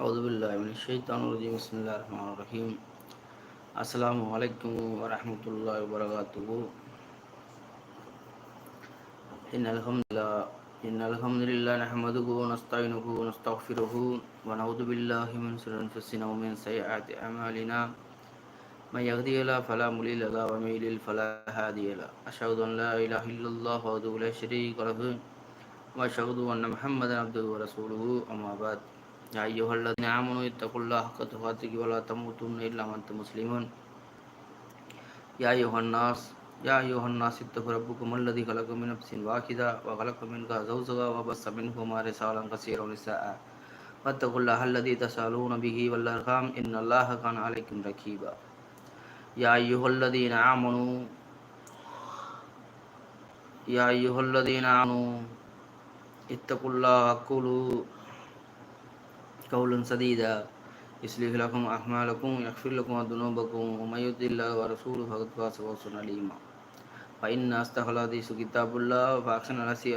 அவுது பில்லாஹ் மின் ஷைத்தான் ரஜீம் பிஸ்மில்லா ரஹ்மான் ரஹீம் அஸ்லாம் வலைக்கும் வரமத்துல்லா வரகாத்துகு إن الحمد لله إن الحمد لله نحمده ونستعينه ونستغفره ونعوذ بالله من شرور أنفسنا ومن سيئات أعمالنا من يهدي الله فلا مضل له ومن يضلل فلا هادي له أشهد أن لا إله إلا الله وحده لا شريك له وأشهد أن محمدا عبده ورسوله أما بعد يا أيها الذين آمنوا اتقوا الله حق تقاته ولا تموتن إلا وأنتم مسلمون. يا أيها الناس، يا أيها الناس، اتقوا ربكم الذي خلق من نفس واحدة وخلق منها زوجها وبث منهما رسالا كثيرا ونساء. واتقوا الله الذي تسألون به والأرحام إن الله كان عليكم رقيبا يا أيها الذين آمنوا، يا أيها الذين آمنوا، اتقوا الله وقولوا قولا سديدا يصلح لكم أعمالكم يغفر لكم ذنوبكم ومن يطع الله ورسوله فقد فاز فوزا عليما فإن أصدق الحديث كتاب الله فأحسن الهدي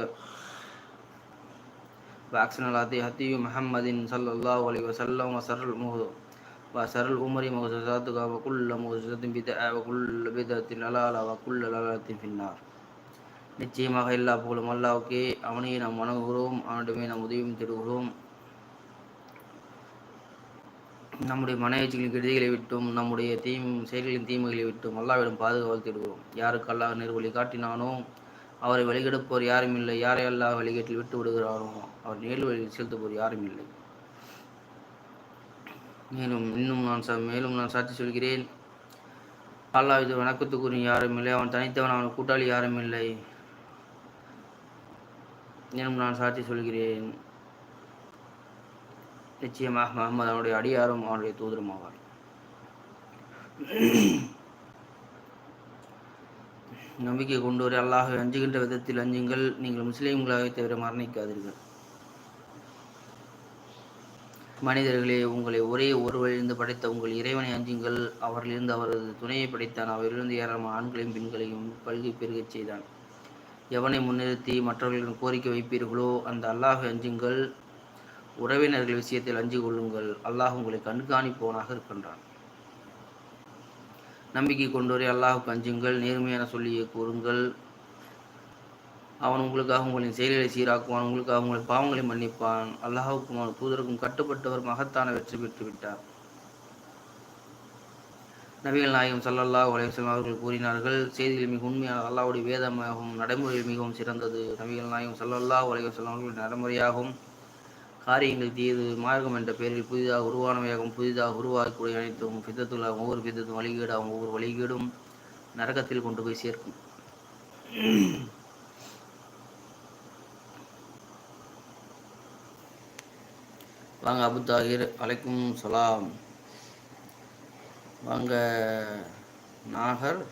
فأحسن الهدي هدي محمد صلى الله عليه وسلم وشر الأمور وشر الأمور محدثاتها وكل محدثة بدعة وكل بدعة ضلالة وكل ضلالة في النار நிச்சயமாக எல்லா புகழும் அல்லாவுக்கே அவனையே நாம் வணங்குகிறோம் அவனிடமே நாம் உதவியும் தேடுகிறோம் நம்முடைய மனைவிகளின் கெடுதிகளை விட்டும் நம்முடைய தீம் செயல்களின் தீமைகளை விட்டும் அல்லாவிடம் பாதுகாவல் யாருக்கு அல்லாஹ் நேர்வழி காட்டினானோ அவரை வழிகெடுப்போர் யாரும் இல்லை. யாரை அல்லாஹ் வழிகேட்டில் விட்டு விடுகிறாரோ அவர் நேர் வழியில் செலுத்துவோர் யாரும் இல்லை. மேலும் இன்னும் நான் ச மேலும் நான் சாட்சி சொல்கிறேன். அல்லாஹ் இது வணக்கத்துக்குரிய யாரும் இல்லை. அவன் தனித்தவன் அவன் கூட்டாளி யாரும் இல்லை. மேலும் நான் சாட்சி சொல்கிறேன். நிச்சயமாக முகமது அவனுடைய அடியாரும் அவனுடைய தூதரும் ஆவார். நம்பிக்கை கொண்டு வரை அல்லாஹ் அஞ்சுகின்ற விதத்தில் அஞ்சுங்கள். நீங்கள் முஸ்லீம்களாக தவிர மரணிக்காதீர்கள். மனிதர்களே உங்களை ஒரே ஒருவரிலிருந்து படைத்த உங்கள் இறைவனை அஞ்சுங்கள். அவரிலிருந்து அவரது துணையை படைத்தான். அவரிலிருந்து ஏராளமான ஆண்களையும் பெண்களையும் பல்கி பெருகச் செய்தான். எவனை முன்னிறுத்தி மற்றவர்களிடம் கோரிக்கை வைப்பீர்களோ அந்த அல்லாஹ் அஞ்சுங்கள். உறவினர்கள் விஷயத்தில் அஞ்சு கொள்ளுங்கள். அல்லாஹ் உங்களை கண்காணிப்பவனாக இருக்கின்றான். நம்பிக்கை கொண்டோரே அல்லாஹுக்கு அஞ்சுங்கள். நேர்மையான சொல்லியை கூறுங்கள். அவன் உங்களுக்காக உங்களின் செயல்களை சீராக்குவான். உங்களுக்காக உங்கள் பாவங்களை மன்னிப்பான். அல்லாஹுக்கும் அவன் தூதருக்கும் கட்டுப்பட்டவர் மகத்தான வெற்றி பெற்று விட்டார். நபிகள் நாயகம் சல்லல்லா உலகம் அவர்கள் கூறினார்கள் செய்திகள் மிக உண்மையான அல்லாவுடைய வேதமாகவும் நடைமுறையில் மிகவும் சிறந்தது. நபிகள் நாயகம் சல்லல்லா உலகம் அவர்கள் நடைமுறையாகவும் காரியங்கள் தீது மார்க்கம் என்ற பெயரில் புதிதாக உருவானவையாகவும் புதிதாக உருவாக்கக்கூடிய அனைத்தும் பித்தத்துள்ளாகும் ஒவ்வொரு பித்தத்தும் வழிகேடாகும் ஒவ்வொரு வழிகேடும் நரகத்தில் கொண்டு போய் சேர்க்கும். வாங்க அபு தாகிர் அலைக்கும் சலாம். வாங்க நாகர்.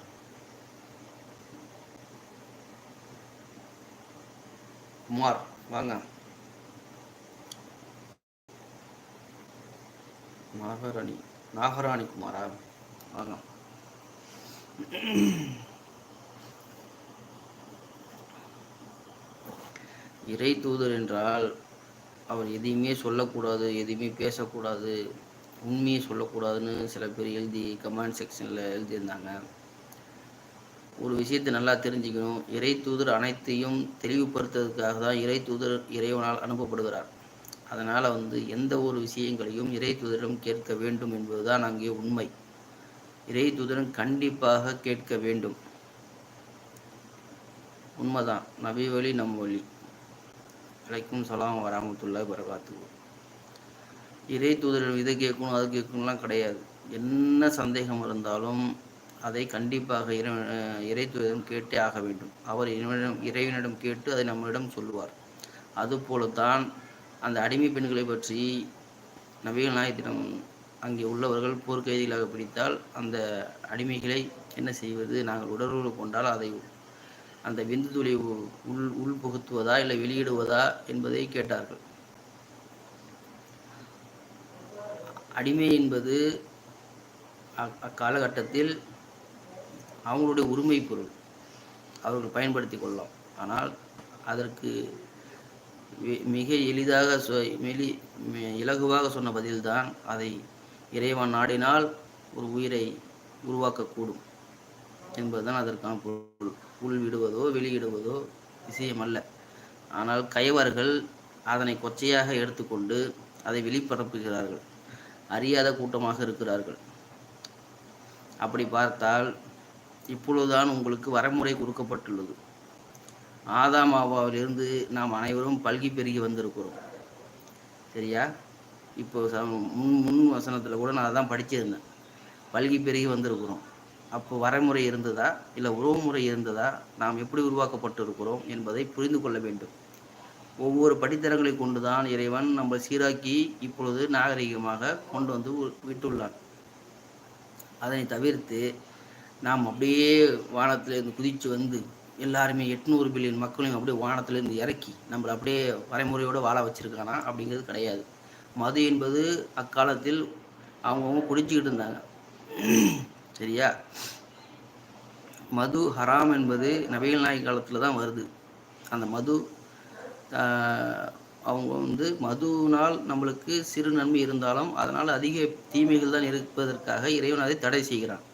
குமார் வாங்க. நாகராணி நாகராணி குமாரா? வாங்க இறை தூதர் என்றால் அவர் எதையுமே சொல்லக்கூடாது எதையுமே பேசக்கூடாது உண்மையை சொல்லக்கூடாதுன்னு சில பேர் எழுதி கமெண்ட் செக்ஷனில் எழுதியிருந்தாங்க. ஒரு விஷயத்தை நல்லா தெரிஞ்சுக்கணும். இறை தூதர் அனைத்தையும் தெளிவுபடுத்துறதுக்காக தான் இறை தூதர் இறைவனால் அனுப்பப்படுகிறார். அதனால் வந்து எந்த ஒரு விஷயங்களையும் இறை தூதரிடம் கேட்க வேண்டும் என்பதுதான் அங்கே உண்மை. இறை தூதரம் கண்டிப்பாக கேட்க வேண்டும். உண்மைதான். நபி வழி நம் வழி. அலைக்கும் சலாம் வராமத்துள்ள பரகாத்து இறை தூதரிடம் இதை கேட்கணும் அது கேட்கணும்லாம் கிடையாது. என்ன சந்தேகம் இருந்தாலும் அதை கண்டிப்பாக இறை இறை தூதரிடம் கேட்டே ஆக வேண்டும். அவர் இறைவனிடம் இறைவனிடம் கேட்டு அதை நம்மிடம் சொல்லுவார். அதுபோலத்தான் அந்த அடிமை பெண்களை பற்றி நபிகள் நாயத்திடம் அங்கே உள்ளவர்கள் போர்க்கைதிகளாக பிடித்தால் அந்த அடிமைகளை என்ன செய்வது? நாங்கள் உடலுறவு கொண்டால் அதை அந்த விந்து துளி உள் உள் புகுத்துவதா இல்லை வெளியிடுவதா என்பதை கேட்டார்கள். அடிமை என்பது அக்காலகட்டத்தில் அவங்களுடைய உரிமை பொருள். அவர்கள் பயன்படுத்தி கொள்ளலாம். ஆனால் அதற்கு மிக எளிதாக மெலி இலகுவாக சொன்ன பதில்தான் அதை இறைவன் நாடினால் ஒரு உயிரை உருவாக்கக்கூடும் என்பதுதான் அதற்கான பொருள். உள் விடுவதோ வெளியிடுவதோ விஷயம் அல்ல ஆனால் கைவர்கள் அதனை கொச்சையாக எடுத்துக்கொண்டு அதை வெளிப்பரப்புகிறார்கள். அறியாத கூட்டமாக இருக்கிறார்கள். அப்படி பார்த்தால் இப்பொழுதுதான் உங்களுக்கு வரமுறை கொடுக்கப்பட்டுள்ளது. ஆதாம் ஆவாவிலிருந்து நாம் அனைவரும் பல்கி பெருகி வந்திருக்கிறோம். சரியா? இப்போ முன் முன் வசனத்தில் கூட நான் அதான் படிச்சிருந்தேன். பல்கி பெருகி வந்திருக்கிறோம். அப்போ வரைமுறை இருந்ததா? இல்லை உறவுமுறை இருந்ததா? நாம் எப்படி உருவாக்கப்பட்டு இருக்கிறோம் என்பதை புரிந்து கொள்ள வேண்டும். ஒவ்வொரு படித்தரங்களை கொண்டுதான் இறைவன் நம்ம சீராக்கி இப்பொழுது நாகரிகமாக கொண்டு வந்து விட்டுள்ளான். அதனை தவிர்த்து நாம் அப்படியே வானத்திலிருந்து குதித்து வந்து எல்லாருமே எட்நூறு பில்லியன் மக்களையும் அப்படியே வானத்துலேருந்து இறக்கி நம்மளை அப்படியே வரைமுறையோடு வாழ வச்சுருக்கானா? அப்படிங்கிறது கிடையாது. மது என்பது அக்காலத்தில் அவங்கவுங்க குடிச்சிக்கிட்டு இருந்தாங்க. சரியா? மது ஹராம் என்பது நவீன நாய் காலத்தில் தான் வருது. அந்த மது அவங்க வந்து மதுனால் நம்மளுக்கு சிறு நன்மை இருந்தாலும் அதனால் அதிக தீமைகள் தான் இருப்பதற்காக இறைவன் அதை தடை செய்கிறான்.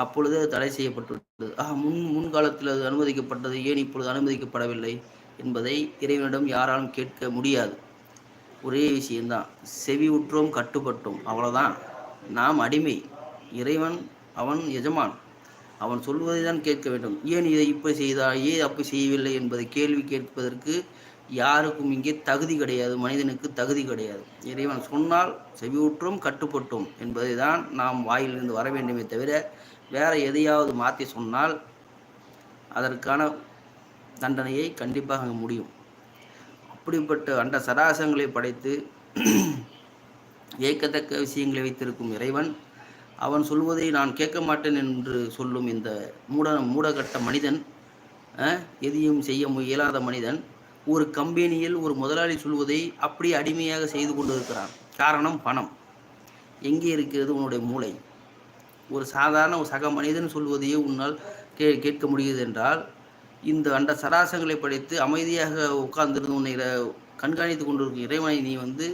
அப்பொழுது அது தடை செய்யப்பட்டுள்ளது. ஆஹ் முன் முன்காலத்தில் அது அனுமதிக்கப்பட்டது. ஏன் இப்பொழுது அனுமதிக்கப்படவில்லை என்பதை இறைவனிடம் யாராலும் கேட்க முடியாது. ஒரே விஷயம்தான். செவி உற்றோம் கட்டுப்பட்டோம். அவ்வளோதான் நாம் அடிமை. இறைவன் அவன் எஜமான். அவன் சொல்வதை தான் கேட்க வேண்டும். ஏன் இதை இப்போ செய்தா ஏன் அப்படி செய்யவில்லை என்பதை கேள்வி கேட்பதற்கு யாருக்கும் இங்கே தகுதி கிடையாது. மனிதனுக்கு தகுதி கிடையாது. இறைவன் சொன்னால் செவியுற்றும் கட்டுப்பட்டோம் என்பதை தான் நாம் வாயிலிருந்து வர வேண்டுமே தவிர வேற எதையாவது மாற்றி சொன்னால் அதற்கான தண்டனையை கண்டிப்பாக முடியும். அப்படிப்பட்ட அண்ட சராசங்களை படைத்து ஏற்கத்தக்க விஷயங்களை வைத்திருக்கும் இறைவன் அவன் சொல்வதை நான் கேட்க மாட்டேன் என்று சொல்லும் இந்த மூட மூடகட்ட மனிதன் எதையும் செய்ய இயலாத மனிதன் ஒரு கம்பெனியில் ஒரு முதலாளி சொல்வதை அப்படி அடிமையாக செய்து கொண்டிருக்கிறான். காரணம் பணம். எங்கே இருக்கிறது உன்னுடைய மூளை? ஒரு சாதாரண ஒரு சக மனிதன் சொல்வதையே உன்னால் கே கேட்க முடியுது என்றால் இந்த அண்ட சராசங்களை படைத்து அமைதியாக உட்கார்ந்திருந்து உன்னை கண்காணித்து கொண்டிருக்கும் இறைவனை நீ வந்து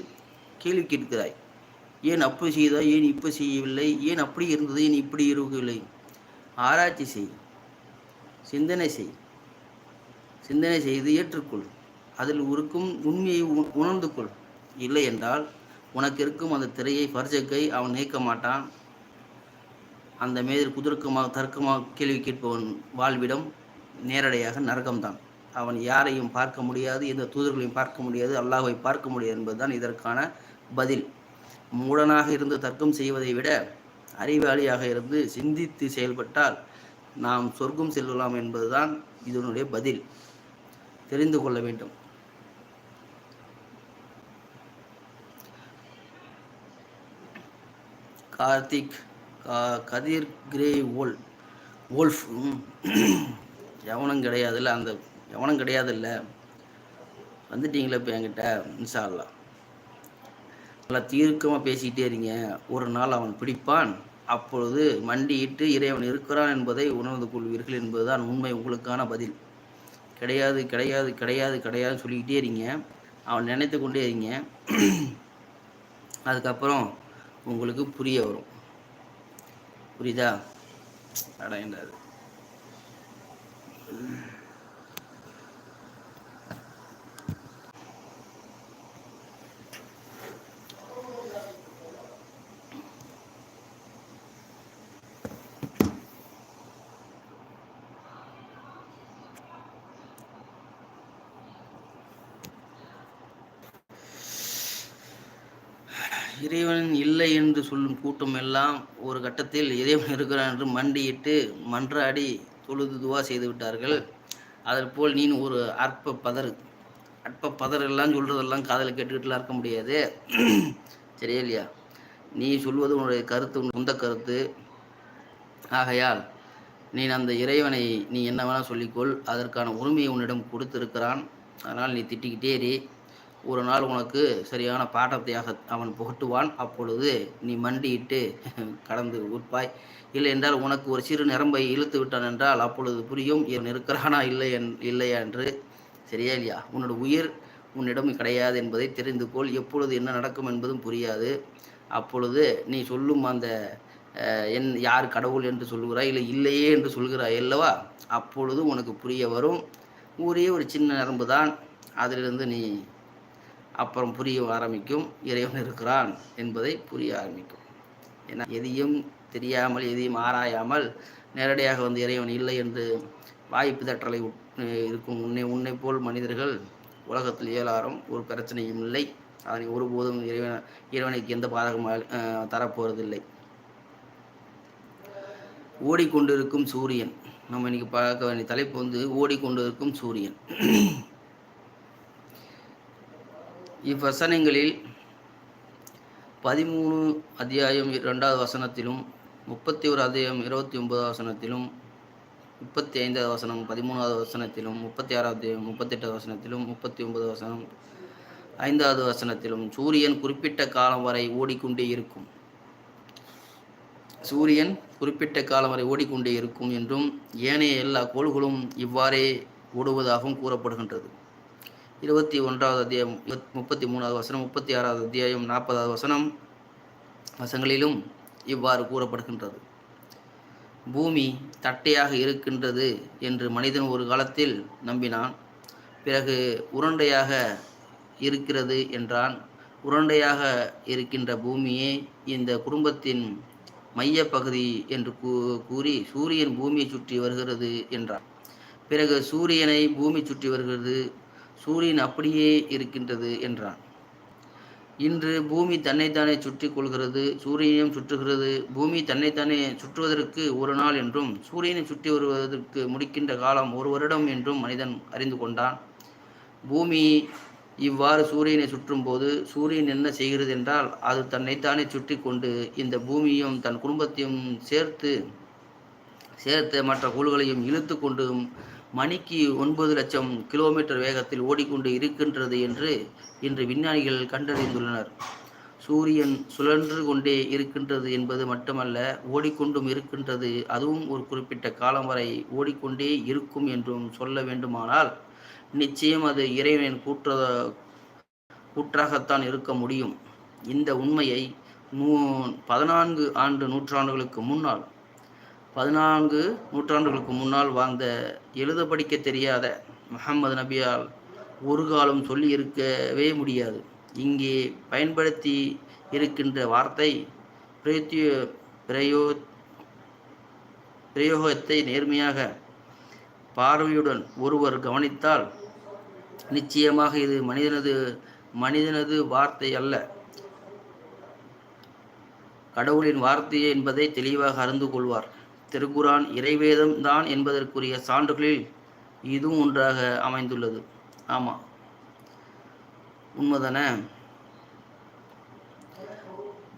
கேள்வி கேட்கிறாய். ஏன் அப்படி செய்தாய்? ஏன் இப்போ செய்யவில்லை? ஏன் அப்படி இருந்தது? ஏன் இப்படி இருக்கவில்லை? ஆராய்ச்சி செய். சிந்தனை செய். சிந்தனை செய்து ஏற்றுக்கொள். அதில் இருக்கும் உண்மையை உணர்ந்து கொள் இல்லை என்றால் உனக்கு இருக்கும் அந்த திரையை பரிசக்கை அவன் நீக்க மாட்டான். அந்த மேதில் குதர்க்கமாக தர்க்கமாக கேள்வி கேட்பவன் வாழ்விடம் நேரடியாக நரகம்தான். அவன் யாரையும் பார்க்க முடியாது எந்த தூதர்களையும் பார்க்க முடியாது அல்லாஹை பார்க்க முடியாது என்பதுதான் இதற்கான பதில். மூடனாக இருந்து தர்க்கம் செய்வதை விட அறிவாளியாக இருந்து சிந்தித்து செயல்பட்டால் நாம் சொர்க்கம் செல்லலாம் என்பதுதான் இதனுடைய பதில். தெரிந்து கொள்ள வேண்டும். கார்த்திக் கதிர் கிரே ஓல் ஓல்ஃப் எவனும் கிடையாதுல்ல அந்த எவனும் கிடையாதுல்ல. வந்துட்டீங்களே இப்போ என்கிட்ட இன்ஷால்லாம் நல்லா தீர்க்கமாக பேசிக்கிட்டே இருங்க. ஒரு நாள் அவன் பிடிப்பான். அப்பொழுது மண்டியிட்டு இறைவன் இருக்கிறான் என்பதை உணர்ந்து கொள்வீர்கள் என்பதுதான் உண்மை உங்களுக்கான பதில். கிடையாது கிடையாது கிடையாது கிடையாதுன்னு சொல்லிக்கிட்டே இருங்க. அவன் நினைத்து கொண்டே இருங்க. அதுக்கப்புறம் உங்களுக்கு புரிய வரும். புரியுதா? அடையண்டாது இறைவன் இல்லை என்று சொல்லும் கூட்டம் எல்லாம் ஒரு கட்டத்தில் இறைவன் இருக்கிறான் என்று மண்டியிட்டு மன்றாடி தொழுது துவா செய்து விட்டார்கள். போல் நீ ஒரு அற்ப பதறு. அற்ப பதர் எல்லாம் சொல்கிறதெல்லாம் காதில் கேட்டுக்கிட்டுலாம் இருக்க முடியாது. சரியா இல்லையா? நீ சொல்வது உன்னுடைய கருத்து உன் சொந்த கருத்து. ஆகையால் நீ அந்த இறைவனை நீ என்ன வேணால் சொல்லிக்கொள். அதற்கான உரிமையை உன்னிடம் கொடுத்திருக்கிறான். அதனால் நீ திட்டிக்கிட்டே இரு. ஒரு நாள் உனக்கு சரியான பாட்டத்தையாக அவன் புகட்டுவான். அப்பொழுது நீ மண்டியிட்டு கடந்து உட்பாய் இல்லை என்றால் உனக்கு ஒரு சிறு நிரம்பை இழுத்து விட்டான் என்றால் அப்பொழுது புரியும் இவன் இருக்கிறானா இல்லை என் இல்லையா என்று. சரியா இல்லையா? உன்னோட உயிர் உன்னிடம் கிடையாது என்பதை தெரிந்து கொள். எப்பொழுது என்ன நடக்கும் என்பதும் புரியாது. அப்பொழுது நீ சொல்லும் அந்த என் யார் கடவுள் என்று சொல்லுகிறாய் இல்லை இல்லையே என்று சொல்கிறாய் அல்லவா? அப்பொழுது உனக்கு புரிய வரும். ஊரே ஒரு சின்ன நரம்பு தான் அதிலிருந்து நீ அப்புறம் புரிய ஆரம்பிக்கும். இறைவன் இருக்கிறான் என்பதை புரிய ஆரம்பிக்கும். ஏன்னா எதையும் தெரியாமல் எதையும் ஆராயாமல் நேரடியாக வந்து இறைவன் இல்லை என்று வாய்ப்பு தற்றலை இருக்கும் உன்னை உன்னை போல் மனிதர்கள் உலகத்தில் இயலாரும் ஒரு பிரச்சனையும் இல்லை. அதனை ஒருபோதும் இறைவன் இறைவனுக்கு எந்த பாதகம் தரப்போவதில்லை ஓடிக்கொண்டிருக்கும் சூரியன். நம்ம இன்னைக்கு பார்க்க வேண்டிய தலைப்பு வந்து ஓடிக்கொண்டிருக்கும் சூரியன். இவ்வசனங்களில் பதிமூணு அத்தியாயம் இரண்டாவது வசனத்திலும் முப்பத்தி ஒரு அத்தியாயம் இருபத்தி ஒன்பதாவது வசனத்திலும் முப்பத்தி ஐந்தாவது வசனம் பதிமூணாவது வசனத்திலும் முப்பத்தி ஆறாவது முப்பத்தெட்டாவது வசனத்திலும் முப்பத்தி ஒன்பது வசனம் ஐந்தாவது வசனத்திலும் சூரியன் குறிப்பிட்ட காலம் வரை ஓடிக்கொண்டே இருக்கும். சூரியன் குறிப்பிட்ட காலம் வரை ஓடிக்கொண்டே இருக்கும் என்றும் ஏனைய எல்லா கோள்களும் இவ்வாறே ஓடுவதாகவும் கூறப்படுகின்றது. இருபத்தி ஒன்றாவது அத்தியாயம் முப்பத்தி மூணாவது வசனம் முப்பத்தி ஆறாவது அத்தியாயம் நாற்பதாவது வசனம் வசங்களிலும் இவ்வாறு கூறப்படுகின்றது. பூமி தட்டையாக இருக்கின்றது என்று மனிதன் ஒரு காலத்தில் நம்பினான். பிறகு உருண்டையாக இருக்கிறது என்றான். உருண்டையாக இருக்கின்ற பூமியே இந்த குடும்பத்தின் மைய பகுதி என்று கூறி சூரியன் பூமியை சுற்றி வருகிறது என்றார் பிறகு சூரியனை பூமி சுற்றி வருகிறது சூரியன் அப்படியே இருக்கின்றது என்றான். இன்று பூமி தன்னைத்தானே சுற்றி கொள்கிறது சூரியனையும் சுற்றுகிறது. பூமி தன்னைத்தானே சுற்றுவதற்கு ஒரு நாள் என்றும் சூரியனை சுற்றி வருவதற்கு முடிக்கின்ற காலம் ஒரு வருடம் என்றும் மனிதன் அறிந்து கொண்டான். பூமி இவ்வாறு சூரியனை சுற்றும் போது சூரியன் என்ன செய்கிறது என்றால் அது தன்னைத்தானே சுற்றி கொண்டு இந்த பூமியும் தன் குடும்பத்தையும் சேர்த்து சேர்த்து மற்ற கோள்களையும் இழுத்து கொண்டும் மணிக்கு ஒன்பது லட்சம் கிலோமீட்டர் வேகத்தில் ஓடிக்கொண்டு இருக்கின்றது என்று இன்று விஞ்ஞானிகள் கண்டறிந்துள்ளனர். சூரியன் சுழன்று கொண்டே இருக்கின்றது என்பது மட்டுமல்ல ஓடிக்கொண்டும் இருக்கின்றது அதுவும் ஒரு குறிப்பிட்ட காலம் வரை ஓடிக்கொண்டே இருக்கும் என்றும் சொல்ல வேண்டுமானால் நிச்சயம் அது இறைவனின் கூற்ற கூற்றாகத்தான் இருக்க முடியும். இந்த உண்மையை நூ பதினான்கு ஆண்டு நூற்றாண்டுகளுக்கு முன்னால் பதினான்கு நூற்றாண்டுகளுக்கு முன்னால் வாழ்ந்த எழுத படிக்க தெரியாத முகமது நபியால் ஒரு காலம் சொல்லி இருக்கவே முடியாது. இங்கே பயன்படுத்தி இருக்கின்ற வார்த்தை பிரயோத்திய பிரயோ பிரயோகத்தை நேர்மையாக பார்வையுடன் ஒருவர் கவனித்தால் நிச்சயமாக இது மனிதனது மனிதனது வார்த்தை அல்ல. கடவுளின் வார்த்தையே என்பதை தெளிவாக அறிந்து கொள்வார். திருக்குரான் இறைவேதம் தான் என்பதற்குரிய சான்றுகளில் இதுவும் ஒன்றாக அமைந்துள்ளது. ஆமாம் உண்மைதானே?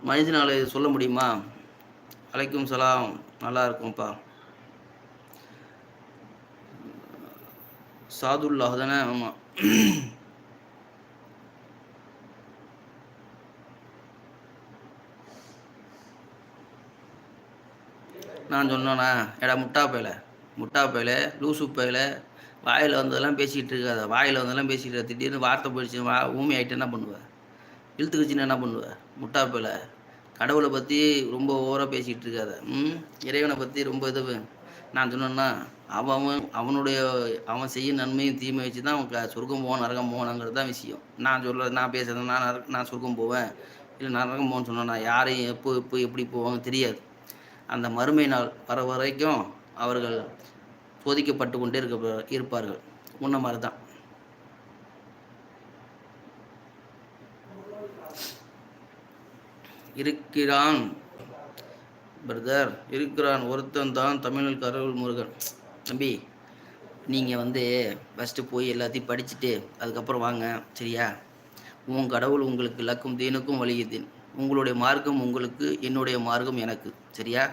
மனிதனால் இது சொல்ல முடியுமா? அலைக்கும் சலாம். நல்லா இருக்கும்ப்பா. சாதுல்லாஹ் தானே? ஆமாம் நான் சொன்னேண்ணா எடா முட்டா பையில முட்டா பையில லூசு பையில வாயில் வந்ததெல்லாம் பேசிக்கிட்டு இருக்காத வாயில் வந்ததெல்லாம் பேசிக்கிட்டு திடீர்னு வார்த்தை போயிடுச்சு வா ஊமி ஆகிட்டு என்ன பண்ணுவேன் இழுத்துக்கிச்சின்னு என்ன பண்ணுவேன் முட்டா பையில கடவுளை பற்றி ரொம்ப ஓவராக பேசிக்கிட்டு இருக்காத. ம்? இறைவனை பற்றி ரொம்ப இது நான் சொன்னேன்னா அவன் அவனுடைய அவன் செய்யும் நன்மையும் தீமை வச்சு தான் அவன் சொர்க்கம் போவான் நரகம் போவானுங்கிறது தான் விஷயம். நான் சொல்ல நான் பேசுகிறேன் நான் நான் சொர்க்கம் போவேன் இல்லை நரகம் போவேன்னு சொன்னேன்னா யாரையும் எப்போ எப்போ எப்படி போவாங்க தெரியாது. அந்த மறுமை நாள் வர வரைக்கும் அவர்கள் சோதிக்கப்பட்டு கொண்டே இருக்க இருப்பார்கள். முன்ன மாதிரி தான் இருக்கிறான் பிரதர் இருக்கிறான். ஒருத்தன் தான் தமிழில் கடவுள் முருகன். தம்பி நீங்கள் வந்து ஃபஸ்ட்டு போய் எல்லாத்தையும் படிச்சுட்டு அதுக்கப்புறம் வாங்க. சரியா? உன் கடவுள் உங்களுக்கு லக்கும் தீனுக்கும் வலியுதீன் உங்களுடைய மார்க்கம் உங்களுக்கு என்னுடைய மார்க்கம் எனக்கு. சரியா?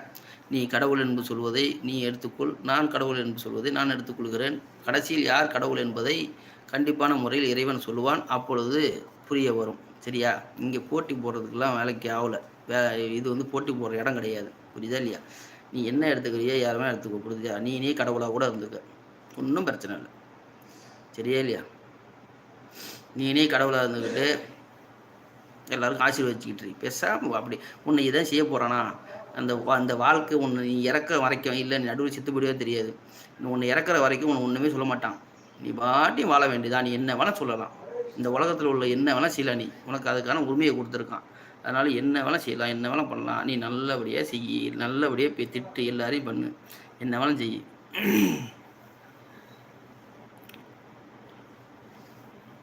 நீ கடவுள் என்று சொல்வதை நீ எடுத்துக்கொள் நான் கடவுள் என்று சொல்வதை நான் எடுத்துக்கொள்கிறேன். கடைசியில் யார் கடவுள் என்பதை கண்டிப்பான முறையில் இறைவன் சொல்லுவான். அப்பொழுது புரிய வரும். சரியா? இங்கே போட்டி போடுறதுக்கெல்லாம் வேலைக்கு ஆகலை. வே இது வந்து போட்டி போடுற இடம் கிடையாது. புரியுதா இல்லையா? நீ என்ன எடுத்துக்கிறியோ யாருமே எடுத்துக்கோ. புரியுதா? நீ நீ கடவுளாக கூட இருந்துக்க. ஒன்றும் பிரச்சனை இல்லை. சரியா இல்லையா? நீனே கடவுளாக இருந்துக்கிட்டு எல்லாருக்கும் ஆசீர்வதிச்சுக்கிட்டு பேசாமல் அப்படி உன்னை இதான் செய்ய போகிறானா அந்த அந்த வாழ்க்கை உன்னை நீ இறக்க வரைக்கும் இல்லை நீ நடுவில் சித்துப்படியோ தெரியாது. உன்னை இறக்குற வரைக்கும் உன்னை ஒன்றுமே சொல்ல மாட்டான். நீ பாட்டியும் வாழ வேண்டியதான் நீ என்ன வேணால் சொல்லலாம். இந்த உலகத்தில் உள்ள என்ன வேணால் செய்யலாம் நீ. உனக்கு அதுக்கான உரிமையை கொடுத்துருக்கான். அதனால் என்ன வேணால் செய்யலாம் என்ன வேணால் பண்ணலாம். நீ நல்லபடியாக செய் நல்லபடியாக போய் திட்டு எல்லாரையும் பண்ணு. என்ன வேணாலும் செய்.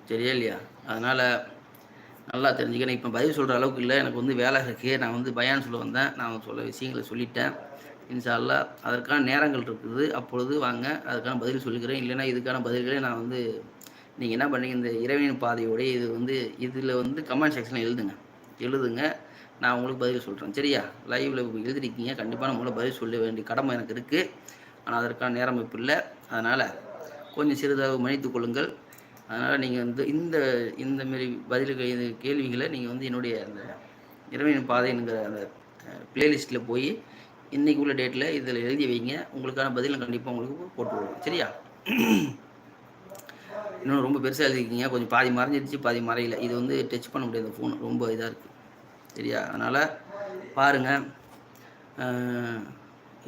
சரியா இல்லையா? அதனால் நல்லா தெரிஞ்சுக்கணும் இப்போ பதில் சொல்கிற அளவுக்கு இல்லை. எனக்கு வந்து வேலை இருக்குது நான் வந்து பயான் சொல்ல வந்தேன். நான் சொல்ல விஷயங்களை சொல்லிட்டேன். இன்ஷால்லா அதற்கான நேரங்கள் இருக்குது. அப்பொழுது வாங்க அதுக்கான பதில் சொல்லிக்கிறேன் இல்லைன்னா இதுக்கான பதில்களே நான் வந்து நீங்கள் என்ன பண்ணுறீங்க இந்த இறைவனின் பாதையோடைய இது வந்து இதில் வந்து கமெண்ட் செக்ஷனில் எழுதுங்க. எழுதுங்க. நான் உங்களுக்கு பதில் சொல்கிறேன் சரியா? லைவில் எழுதிருக்கீங்க. கண்டிப்பாக நான் உங்களை பதில் சொல்ல வேண்டிய கடமை எனக்கு இருக்குது ஆனால் அதற்கான நேரம் இப்போ இல்லை. அதனால் கொஞ்சம் சிறிதாக மன்னித்து கொள்ளுங்கள். அதனால் நீங்கள் வந்து இந்த இந்த மாரி பதில் கேள்விகளை நீங்கள் வந்து என்னுடைய அந்த இறைவனின் பாதைங்கிற அந்த ப்ளேலிஸ்ட்டில் போய் இன்றைக்கி உள்ள டேட்டில் இதில் எழுதி வைங்க. உங்களுக்கான பதில் கண்டிப்பாக உங்களுக்கு போட்டுவிடுவோம் சரியா? இன்னொன்று ரொம்ப பெருசாக எழுதிருக்கீங்க. கொஞ்சம் பாதி மறைஞ்சிருச்சு பாதி மறையில. இது வந்து டச் பண்ண முடியாது ஃபோன் ரொம்ப இதாக இருக்குது சரியா? அதனால் பாருங்கள்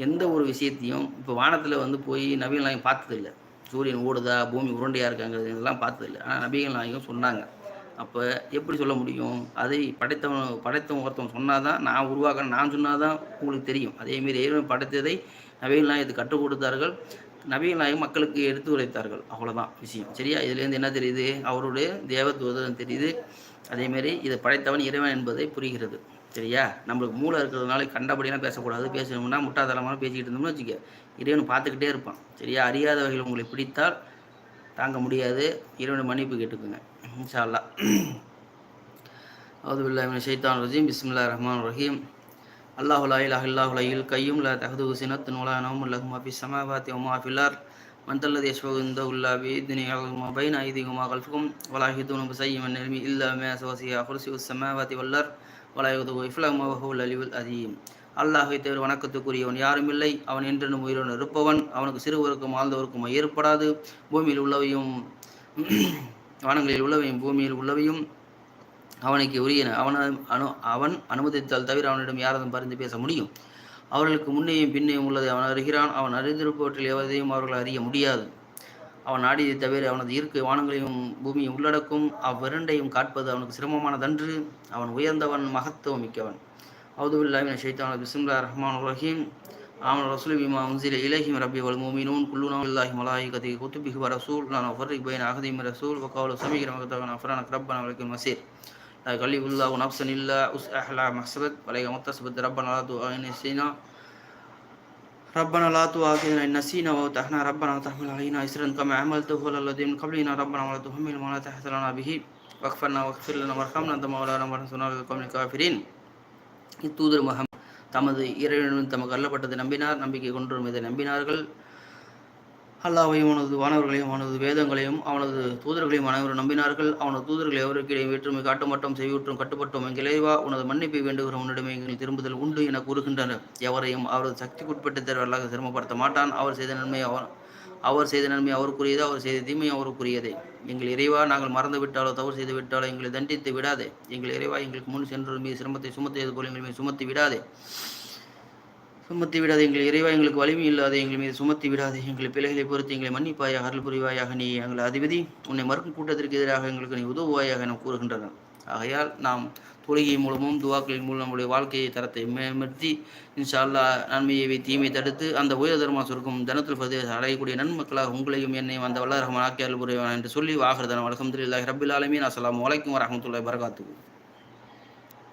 எந்த ஒரு விஷயத்தையும் இப்போ வானத்தில் வந்து போய் நவீனம் பார்த்ததில்லை. சூரியன் ஓடுதா பூமி உருண்டையாக இருக்காங்கிறது இதெல்லாம் பார்த்ததில்லை. ஆனால் நபிகள் நாயகம் சொன்னாங்க. அப்போ எப்படி சொல்ல முடியும்? அதை படைத்தவன் படைத்தவன் ஒருத்தவன் சொன்னால் தான் நான் உருவாக்க நான் சொன்னால் தான் உங்களுக்கு தெரியும். அதேமாரி இறைவன் படைத்ததை நபிகள் நாயகத்தை கற்றுக் கொடுத்தார்கள். நபிகள் நாயகம் மக்களுக்கு எடுத்து உரைத்தார்கள். அவ்வளோதான் விஷயம். சரியா? இதுலேருந்து என்ன தெரியுது? அவருடைய தேவத்துவம் தெரியுது. அதேமாரி இதை படைத்தவன் இறைவன் என்பதை புரிகிறது. சரியா? நம்மளுக்கு மூளை இருக்கிறதுனால கண்டபடியெல்லாம் பேசக்கூடாது. பேசணும்னா முட்டாதளமான பேசிக்கிட்டு இருந்தோம்னு வச்சுக்க. இறைவன் பார்த்துக்கிட்டே இருப்பான். சரியா? அறியாத வகையில் உங்களை பிடித்தால் தாங்க முடியாது. இறைவனை மன்னிப்பு கேட்டுக்குங்க. இன்ஷால்லா அவுதுபில்லாமின் ஷைத்தான் ரஜீம். பிஸ்மில்லா ரஹ்மான் ரஹீம். அல்லாஹுலாயில் அஹில்லாஹுலாயில் கையும். லா தஹது ஹுசினத் நூலா நவம் லஹுமா ஃபி சமாவாத்தி உமா ஃபில்லார் மந்தல்லது யஷ்வகுந்த உல்லா பி துனியாகுமா பைன் ஐதிகுமா கல்ஃபுகும். வலாஹிதுனும் சையமன் நெல்மி இல்லா மே சோசியா ஹுர்சி உஸ் சமாவாத்தி வல்லார் வலாயுது இஃப்லாகுமா அலிவுல் அதீம் அல்லாஹை தவிர வணக்கத்துக்குரியவன் யாரும் இல்லை. அவன் என்றென்றும் உயிருடன் இருப்பவன். அவனுக்கு சிறுவருக்கும் ஆழ்ந்தவருக்கும் ஏற்படாது பூமியில் உள்ளவையும் வானங்களில் உள்ளவையும் பூமியில் உள்ளவையும் அவனுக்கு உரியன. அவன் அனு அவன் அனுமதித்தால் தவிர அவனிடம் யாரதும் பரிந்து பேச முடியும். அவர்களுக்கு முன்னையும் பின்னையும் உள்ளதை அவன் அறிகிறான். அவன் அறிந்திருப்பவற்றில் எவரையும் அவர்கள் அறிய முடியாது. அவன் நாடியதை தவிர அவனது இயற்கை வானங்களையும் பூமியும் உள்ளடக்கும் அவ்விரண்டையும் காட்பது அவனுக்கு சிரமமானதன்று. அவன் உயர்ந்தவன் மகத்துவம் மிக்கவன் أعوذ بالله من الشيطان بسم الله الرحمن الرحيم. آمن الرسول بما أنزل إليه من ربي والمؤمنون. كلنا لله ملائكته كتبه ورسول لا نفرق بين أحد من رسول وقال سمعنا وقتنا فرانك ربنا ولك المسير لا يكلف الله نفسا إلا أس أحلى محسبت وليك متصبت ربنا لا تؤمن سينا ربنا لا تؤاخذنا إن نسينا وأطعنا. ربنا تحمل علينا إسرا كما عملته ولا الذين من قبلنا. ربنا ولا تحمل ما لا تحت لنا به واغفرنا واغفر لنا وارحمنا. أنت مولانا وارحمنا. من الكافرين இத்தூதர் மகம் தமது இறைவனும் தமக்கு அள்ளப்பட்டதை நம்பினார் நம்பிக்கை கொண்டு இதை நம்பினார்கள். அல்லாவையும் அவனது வானவர்களையும் அவனது வேதங்களையும் அவனது தூதர்களையும் அனைவரும் நம்பினார்கள். அவனது தூதர்கள் எவருக்கிடையே வேற்றுமை காட்ட மாட்டோம் கட்டுப்பட்டோம் எங்கள் இறைவா உனது மன்னிப்பை வேண்டுகிற உன்னிடமே எங்கள் திரும்புதல் உண்டு என கூறுகின்றனர். எவரையும் அவரது சக்திக்குட்பட்ட தேர்வர்களாக சிரமப்படுத்த மாட்டான். அவர் செய்த நன்மை அவர் அவர் செய்த நன்மை அவருக்குரியது அவர் செய்த தீமை அவருக்குரியது. எங்கள் இறைவா நாங்கள் மறந்து விட்டாலோ தவறு செய்து விட்டாலோ எங்களை தண்டித்து விடாதே. எங்கள் இறைவா எங்களுக்கு முன் சென்று மீது சிரமத்தை சுமத்தியது போல் எங்கள் மீது சுமத்தி விடாதே. சுமத்தி விடாது. எங்கள் இறைவா எங்களுக்கு வலிமை இல்லாத. எங்கள் மீது சுமத்தி விடாது. எங்களை பிள்ளைகளை பொறுத்து எங்களை மன்னிப்பாயாக அருள் புரிவாயாக நீ எங்கள் அதிபதி. உன்னை மறுக்கும் கூட்டத்திற்கு எதிராக எங்களுக்கு நீ உதவுவாயாக என கூறுகின்றனர். ஆகையால் நாம் தொழுகை மூலமும் துவாக்களின் மூலம் நம்முடைய வாழ்க்கையை தரத்தை மேம்படுத்தி இன்ஷால்லா நன்மையை தீமை தடுத்து அந்த உயர் தர்மா சுருக்கும் தனத்தில் பிரதேச அடையக்கூடிய நன்மக்களாக உங்களையும் என்னையும் அந்த வல்ல ரஹ்மான் ஆக்கி புரிவான் என்று சொல்லி வாகர்தன வழக்கம் தெரியாது ரபில் ஆலமீன். அஸ்லாம் வலைக்கும் வரமத்துல்லாய் வரகாத்து